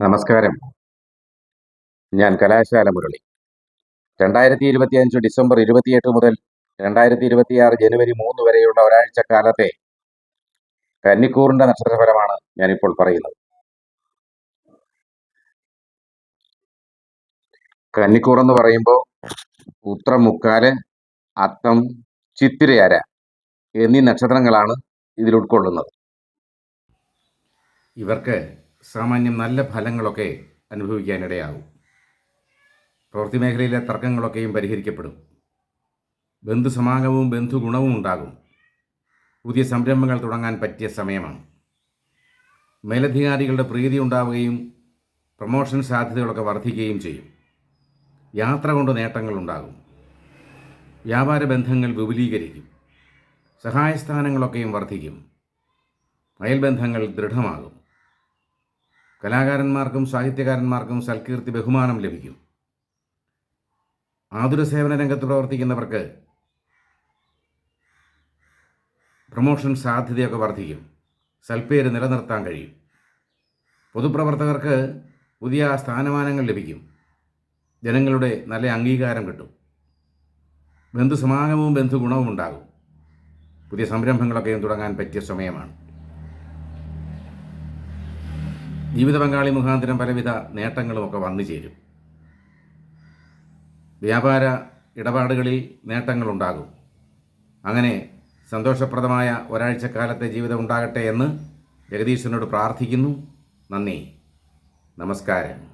നമസ്കാരം. ഞാൻ കലാശാല മുരളി. രണ്ടായിരത്തി ഇരുപത്തി അഞ്ച് ഡിസംബർ ഇരുപത്തിയെട്ട് മുതൽ രണ്ടായിരത്തി ഇരുപത്തിയാറ് ജനുവരി മൂന്ന് വരെയുള്ള ഒരാഴ്ച കാലത്തെ കന്നിക്കൂറിന്റെ നക്ഷത്രഫലമാണ് ഞാനിപ്പോൾ പറയുന്നത്. കന്നിക്കൂർ എന്ന് പറയുമ്പോൾ ഉത്രം മുക്കാൽ അത്തം ചിത്തിരയര എന്നീ നക്ഷത്രങ്ങളാണ് ഇതിൽ ഉൾക്കൊള്ളുന്നത്. ഇവർക്ക് സാമാന്യം നല്ല ഫലങ്ങളൊക്കെ അനുഭവിക്കാനിടയാകും. പ്രവൃത്തി മേഖലയിലെ തർക്കങ്ങളൊക്കെയും പരിഹരിക്കപ്പെടും. ബന്ധു സമാഗമവും ബന്ധു ഗുണവും ഉണ്ടാകും. പുതിയ സംരംഭങ്ങൾ തുടങ്ങാൻ പറ്റിയ സമയമാണ്. മേലധികാരികളുടെ പ്രീതി ഉണ്ടാവുകയും പ്രൊമോഷൻ സാധ്യതകളൊക്കെ വർദ്ധിക്കുകയും ചെയ്യും. യാത്ര കൊണ്ട് നേട്ടങ്ങൾ ഉണ്ടാകും. വ്യാപാര ബന്ധങ്ങൾ വിപുലീകരിക്കും. സഹായസ്ഥാനങ്ങളൊക്കെയും വർദ്ധിക്കും. അയൽബന്ധങ്ങൾ ദൃഢമാകും. കലാകാരന്മാർക്കും സാഹിത്യകാരന്മാർക്കും സൽകീർത്തി ബഹുമാനം ലഭിക്കും. ആതുര സേവന രംഗത്ത് പ്രവർത്തിക്കുന്നവർക്ക് പ്രൊമോഷൻ സാധ്യതയൊക്കെ വർദ്ധിക്കും. സൽപ്പേര് നിലനിർത്താൻ കഴിയും. പൊതുപ്രവർത്തകർക്ക് പുതിയ സ്ഥാനമാനങ്ങൾ ലഭിക്കും. ജനങ്ങളുടെ നല്ല അംഗീകാരം കിട്ടും. ബന്ധുസമാഗമവും ബന്ധുഗുണവും ഉണ്ടാകും. പുതിയ സംരംഭങ്ങളൊക്കെയും തുടങ്ങാൻ പറ്റിയ സമയമാണ്. ജീവിത പങ്കാളി മുഖാന്തരം പലവിധ നേട്ടങ്ങളുമൊക്കെ വന്നു ചേരും. വ്യാപാര ഇടപാടുകളിൽ നേട്ടങ്ങളുണ്ടാകും. അങ്ങനെ സന്തോഷപ്രദമായ ഒരാഴ്ചക്കാലത്തെ ജീവിതം ഉണ്ടാകട്ടെ എന്ന് ജഗദീശ്വരനോട് പ്രാർത്ഥിക്കുന്നു. നന്ദി. നമസ്കാരം.